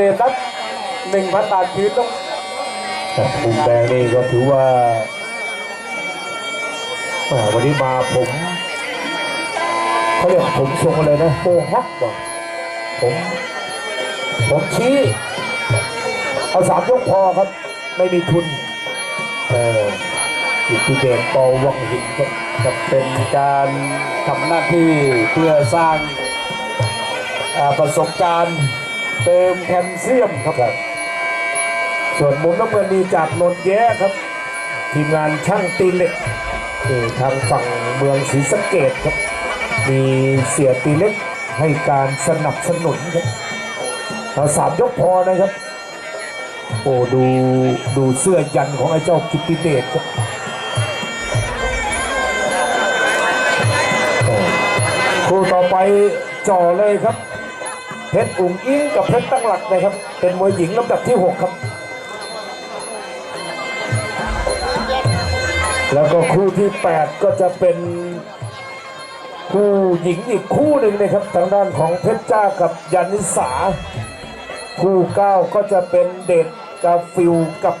เดชครับหนึ่งพันบาทคืนต้องแต่มุมแดงนี่ก็ถือว่าอ่าวันนี้มาผมเขาเรียกผมทรงอะไรนะโมฮอคบอกผมผมชี้เอาสามยกพอครับ ไม่มีทุนเอออิทธิเดชปอวังหินครับจะเป็นการทำหน้าที่เพื่อสร้างอ่าประสบการณ์ เติมแคลเซียมครับ ส่วนมุมน้ำเงินนี่จากนนทแย้ครับ ทีมงานช่างตีเหล็กนี่ทางฝั่งเมืองศรีสะเกดครับ มีเสียตีเล็กให้การสนับสนุนครับเอาสามยกพอนะครับโอ้ดูดูเสื้อยันของไอ้เจ้ากิตติเดชครับคู่ต่อไปจ่อเลยครับ เพชรอุ่งอิงกับเพชรตั้งหลักนะครับ เป็นมวยหญิงลำดับที่ 6 ครับ แล้วก็คู่ที่ 8 ก็จะเป็นคู่หญิงอีกคู่หนึ่งนะครับ ทางด้านของเพชรจ้ากับยานิสา คู่ 9 ก็จะเป็นเดชกาฟิลกับ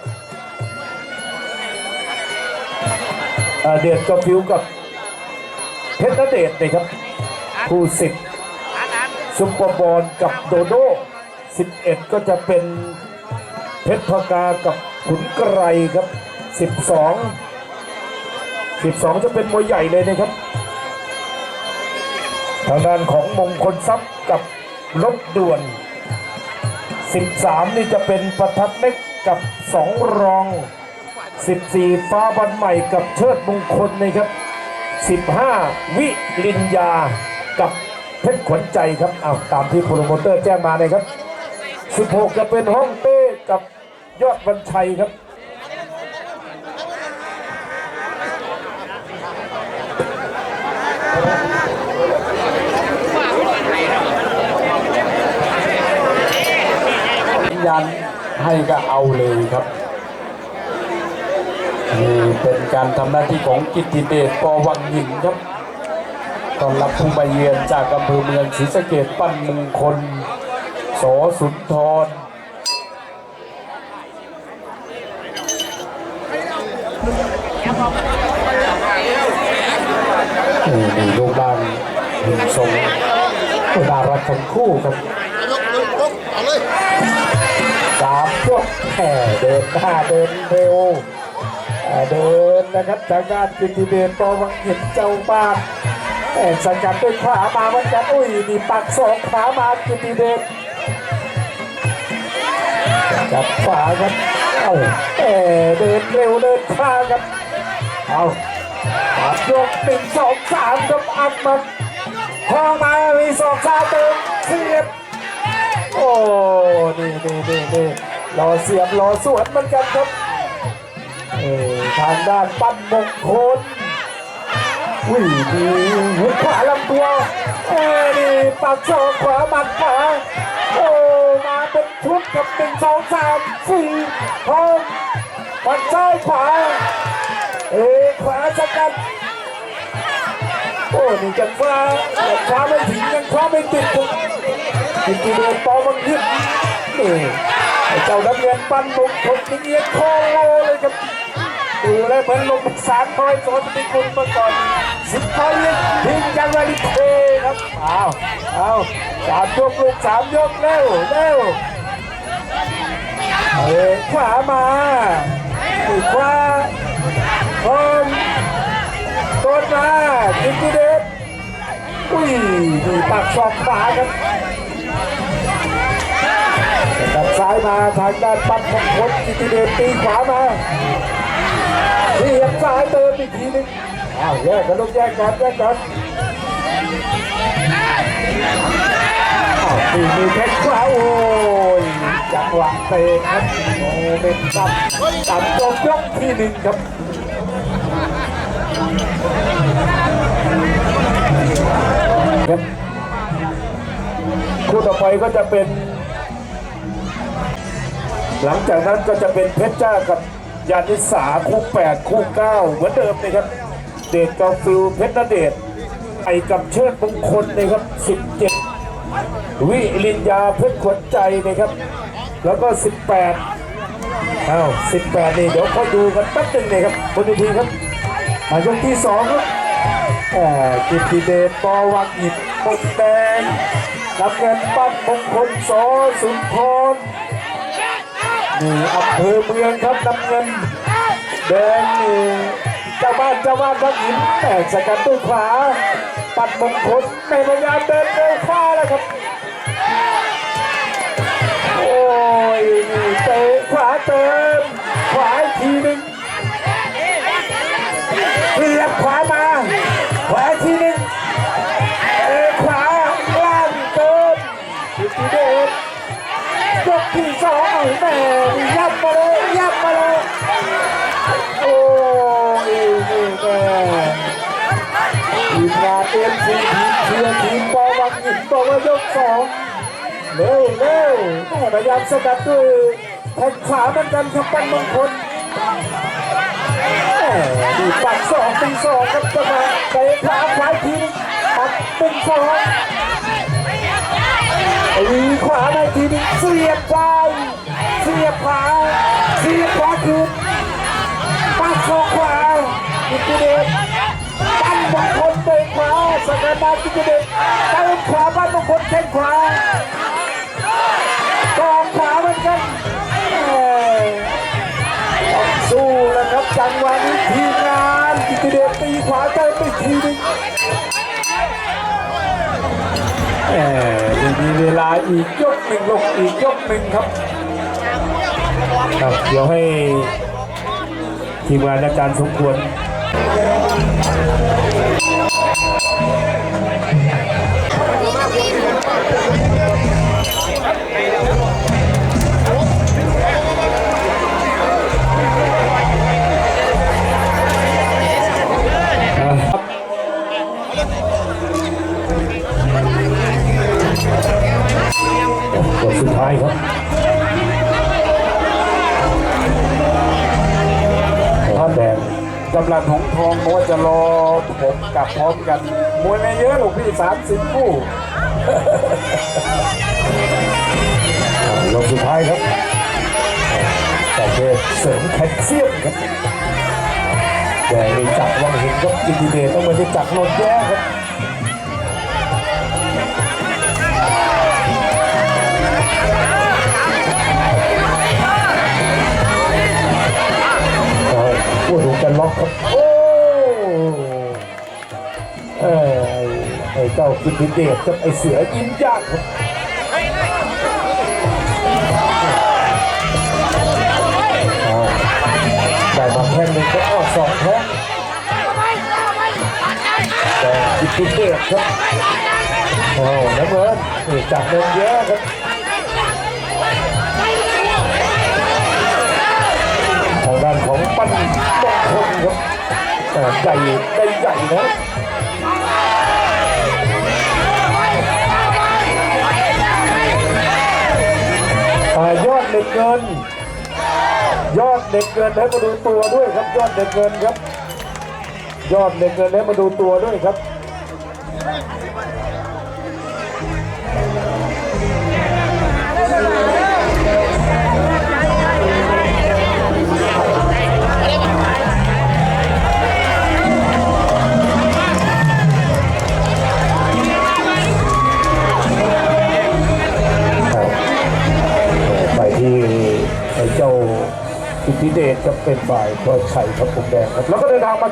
เดชกาฟิลกับเพชรเดชนะครับ คู่ 10 ซุปเปอร์บอลกับโดโด 11 ก็จะเป็นเพชรพกากับขุนไกรครับ 12 12 จะเป็นมวยใหญ่เลยนะครับ ทางด้านของมงคลทรัพย์กับรถด่วน 13 นี่จะเป็นประทัดเล็กกับสองรอง 14 ฟ้าบันใหม่กับเชิดมงคลนะครับ 15 วิลินยากับ เพชรขวัญใจครับเอ้าตามที่โปรโมเตอร์แจ้งมาเลยครับ 16 จะเป็นห้องเต้กับยอดวันชัยครับยันให้ก็เอาเลยครับนี่เป็นการทำหน้าที่ของกิตติเดชปวังหินครับ ต้อนรับผู้มาเยือนจากอำเภอเมืองศรีสะเกดปั้นมงคลโสสุนทรนี่มีรูปร่างหุ่นทรงน่ารักทั้งคู่ครับสามยกแห่เดินหน้าเดินเร็วเดินนะครับทางด้านกิติเดชปอวังเหินเจ้าบ้าน สกัดด้วยขวามาเหมือนกันอุ้ยนี่ปักสองขวามากิติเดชจับขวาครับเอ้าแห่เดินเร็วเดินช้าครับเอาสามยกหนึ่งสองสามครับอัดมันพองมามีสองสาเติมเสียบโอ้นี่นี่นี่นี่รอเสียบรอสวนเหมือนกันครับเออทางด้านปั้นมงคล วิ่งดีหุกขวาลำตัวเอ้ยนี่ปักศอกขวาหมัดขวาโอ้มาเป็นชุดกับหนึ่งสองสามสี่หกปักซ้ายขวาเอ้ขวาสกัดโอ้หนี่งจังฟ้ายังคว้าไม่ถึงยังคว้าไม่ติดครับกินกีเดือนปอมังยึดนี่เจ้านักเรียนปั้นมุกคนเงียบคอเลยครับ ดูแล้วเหมือนลงสารคอยสนติคุณมาก่อนสิบคอยยิงทิ้งกันมาดิเทครับเอาเอาสามยกลูกสามยกเร็วเร็วเอ้ยขวามาอีกขวาคมต้นมากินกีเดชอุ้ยนี่ปักศอกขวาครับ ตัดซ้ายมาทางด้านปั้นมงคลกิติเดชตีขวามาเสียบซ้ายเติมอีกทีนึงอ้าวแยกกันลูกแยกกันแยกกันตีมีแข้งขวาโอ้ยจังหวะเตะครับโอ้เป็นตับตับจบยกที่หนึ่งครับครับคู่ต่อไปก็จะเป็น หลังจากนั้นก็จะเป็นเพชรจ้ากับยานิสาคู่แปดคู่เก้าเหมือนเดิมนะครับ เดชกาฟิลเพชรณเดชไอกับเชิดมงคลนะครับสิบเจ็ดวิลินยาเพชรขวัญใจนะครับ แล้วก็สิบแปดอ้าวสิบแปดนี่เดี๋ยวค่อยดูกันแป๊บนึงเนี่ยครับบนเวทีครับมายกที่สองครับแหมกิติเดชปอวังอิฐมุมแดงน้ำเงินปั้นมงคลสอสุนทร อำเภอเมืองครับน้ำเงินแดงนี่เจ้าบ้านเจ้าบ้านวับหินแต่สกัดด้วยขวาปัดมงคลในพยายามเดินเร็วขวาแล้วครับ งแม่ยับมาเลยยับมาเลยโอ้ยนี่แม่ทีมงานเอ็มซีทีมเชียร์ทีมปอวังหินบอกว่ายกสองเร็วเร็วแม่พยายามสกัดด้วยแทงขวาเหมือนกันครับปันมงคลดีปัดสองตีสองครับจะมาเตะขวาขวาอีกทีปัดเป็นสองตีขวาได้ทีนึงเสียบไป สียบขวาเสียบขวาคืนปัดสอขวาอินทเดชปั้นมงคลเตะขวาสกัดมาอินทเดชเติมขวาปั้นมงคลแข้งขวากองขวาเหมือนกันต้องสู้แล้วครับจังหวะนี้ทีมงานกิติเดชตีขวาเติมไปทีหนึงแหมยังมีเวลาอีกยกหนึ่งลงอีกยกหนึ่งครับ ครับเดี๋ยวให้ทีมงานอาจารย์สมควรสุดท้ายครับ กำลังหงทองบอกว่าจะรอผมกลับพร้อมกันมวยไม่เยอะหรอกพี่สามสิบคู่ลงสุดท้ายครับแต่เเสริมแคลเซียมครับแต่ในจับวังเห็นครับจินดีเดต้องมาที่จับนนแย่ครับ อินดีเดชกับไอเสือยิ้มยากครับได้มาแท่งหนึ่งก็ออกสองแท่งแต่กิตติเดชครับโอ้น้ำเงินนี่จับเงินเยอะครับทางด้านของปั้นมงคลครับแต่ใหญ่ได้ใหญ่นะ ด็กเงิน ยอดเด็กเกินให้มาดูตัวด้วยครับ ยอดเด็กเกินครับ ยอดเด็กเกินให้มาดูตัวด้วยครับ เจ้าอิทธิเดชจะเป็นฝ่ายเปิดไข่ครับผมแดงครับแล้วก็เดินทางมา